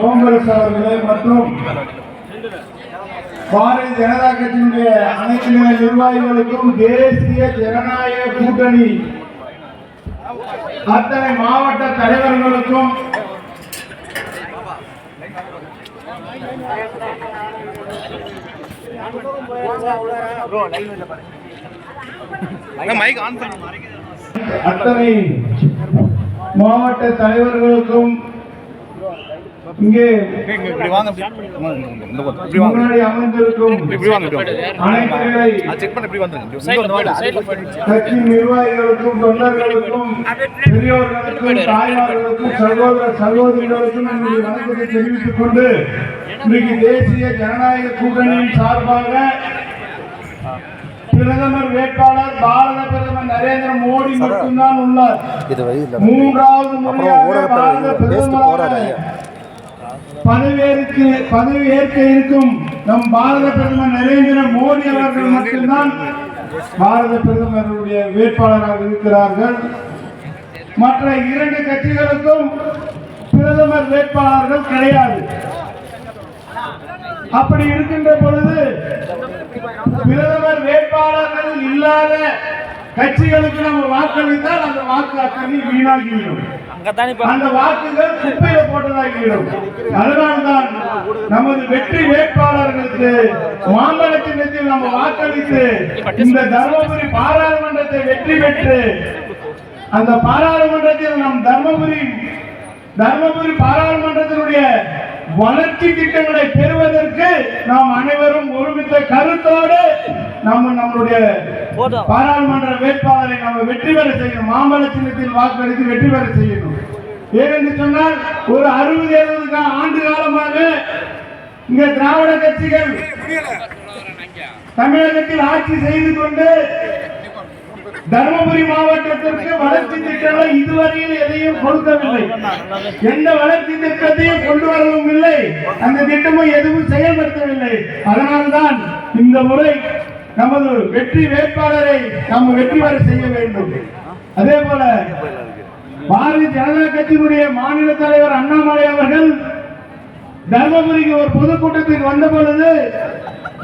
ஓம்பரசு அவர்களே மற்றும் பாரதிய ஜனதா கட்சியினுடைய அனைத்து நிலை நிர்வாகிகளுக்கும் தேசிய ஜனநாயக கூட்டணி. அத்தனை மாவட்ட தலைவர்களுக்கும் அத்தனை மாவட்ட தலைவர்களுக்கும் இங்கே முன்னாடி அமர்ந்திருக்கும். கட்சி நிர்வாகிகளுக்கும் தொண்டர்களுக்கும் பெரியோர்களுக்கும் தாய்மார்களுக்கும் சகோதர சகோதரிகளுக்கும் என்னுடைய வணக்கத்தை தெரிவித்துக் கொண்டு இன்றைக்கு தேசிய ஜனநாயக கூட்டணியின் சார்பாக பிரதமர் வேட்பாளர் பாரத பிரதமர் நரேந்திர மோடி மட்டும்தான் உள்ளார் மூன்றாவது முறையாக பாரத பிரதமராக ஐயா பதவியேற்கு பதவி இருக்கும் நம் பாரத பிரதமர் நரேந்திர மோடி அவர்கள் மட்டும்தான் பாரத பிரதமருடைய வேட்பாளராக இருக்கிறார்கள். மற்ற இரண்டு கட்சிகளுக்கும் பிரதமர் வேட்பாளர்கள் கிடையாது. அப்படி இருக்கின்ற பொழுது பிரதமர் வேட்பாளர்கள் இல்லாத கட்சிகளுக்கு நம்ம வாக்களித்தால் அந்த வாக்கு அத்தனை வீணாகிவிடும் அந்த வாக்குகள் குப்பையில போட்டதாகிவிடும். அதனால்தான் நமது வெற்றி வேட்பாளர்களுக்கு மாம்பழ சின்னத்தில் நம்ம வாக்களித்து இந்த தர்மபுரி பாராளுமன்றத்தை வெற்றி பெற்று அந்த பாராளுமன்றத்தில் நம் தர்மபுரி தர்மபுரி பாராளுமன்றத்தினுடைய வளர்ச்சி திட்டங்களை பெறுவதற்கு நாம் அனைவரும் ஒருமித்த கருத்தோடு நம்ம நம்மளுடைய பாராளுமன்ற வேட்பாளரை நம்ம வெற்றி பெற செய்யணும். மாம்பழ சின்னத்தில் வாக்களித்து வெற்றி பெற செய்யணும். ஏனென்று சொன்னால் ஒரு அறுபது எழுபது ஆண்டு காலமாக இங்க திராவிட கட்சிகள் தமிழகத்தில் ஆட்சி செய்து கொண்டு தருமபுரி மாவட்டத்திற்கு வளர்ச்சி திட்டங்களை இதுவரையில் எதையும் கொடுக்கவில்லை. எந்த வளர்ச்சி திட்டத்தையும் கொண்டு வரவும் இல்லை. அந்த திட்டமும் எதுவும் செயல்படுத்தவில்லை. அதனால்தான் இந்த முறை நமது வெற்றி வேட்பாளரை நாம் வெற்றி பெற செய்ய வேண்டும். அதே போல பாரதிய ஜனதா கட்சியினுடைய மாநில தலைவர் அண்ணாமலை அவர்கள் தர்மபுரிக்கு ஒரு பொதுக்கூட்டத்திற்கு வந்த பொழுது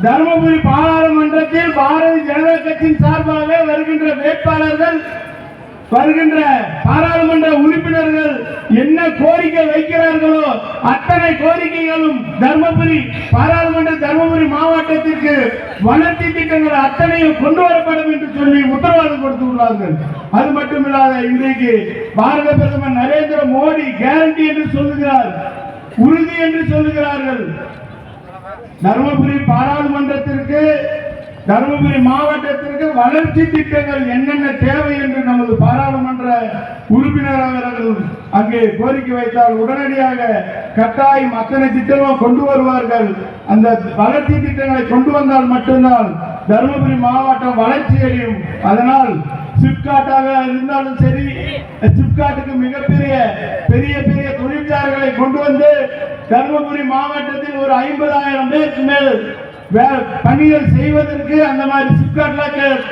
தர்மபுரி பாராளுமன்றத்தில் பாரதிய ஜனதா கட்சியின் சார்பாக வருகின்ற வேட்பாளர்கள் வருகின்ற பாராளுமன்ற உறுப்பினர்கள் என்ன கோரிக்கை வைக்கிறார்களோ அத்தனை கோரிக்கைகளும் தர்மபுரி பாராளுமன்ற தர்மபுரி மாவட்டத்திற்கு வளர்ச்சி திட்டங்கள் அத்தனையும் கொண்டு வரப்படும் என்று சொல்லி உத்தரவாதம் கொடுத்துள்ளார்கள். அது மட்டுமில்லாத இன்றைக்கு பாரத பிரதமர் நரேந்திர மோடி கேரண்டி என்று சொல்லுகிறார் உறுதி என்று சொல்லுகிறார்கள். தருமபுரி பாராளுமன்றத்திற்கு தருமபுரி மாவட்டத்திற்கு வளர்ச்சி திட்டங்கள் என்னென்ன தேவை என்று உறுப்பினராக அங்கே கோரிக்கை வைத்தால் உடனடியாக கட்டாயம் அத்தனை திட்டமும் கொண்டு வருவார்கள். அந்த வளர்ச்சி திட்டங்களை கொண்டு வந்தால் மட்டும்தான் தருமபுரி மாவட்டம் வளர்ச்சி அடையும். அதனால் சிப்காட்டாக இருந்தாலும் சரி சிப்காட்டுக்கு மிகப்பெரிய பெரிய பெரிய தொழிற்சாலைகளை கொண்டு வந்து தருமபுரி மாவட்டத்தில் ஒரு ஐம்பதாயிரம் பேருக்கு மேல் பணிகள் செய்வதற்கு அந்த மாதிரி சிப்காட்ல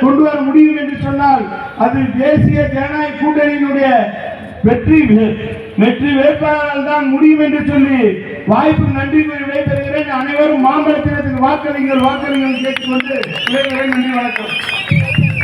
கொண்டு வர முடியும் என்று சொன்னால் அது தேசிய ஜனநாயக கூட்டணியினுடைய வெற்றி வெற்றி வேட்பாளரால் தான் முடியும் என்று சொல்லி வாய்ப்பு நன்றி கூறி விடைபெறுகிறேன். அனைவரும் மாம்பழத்தினத்துக்கு வாக்களிங்கள் வாக்களிங்கள் கேட்டுக்கொண்டு நன்றி வணக்கம்.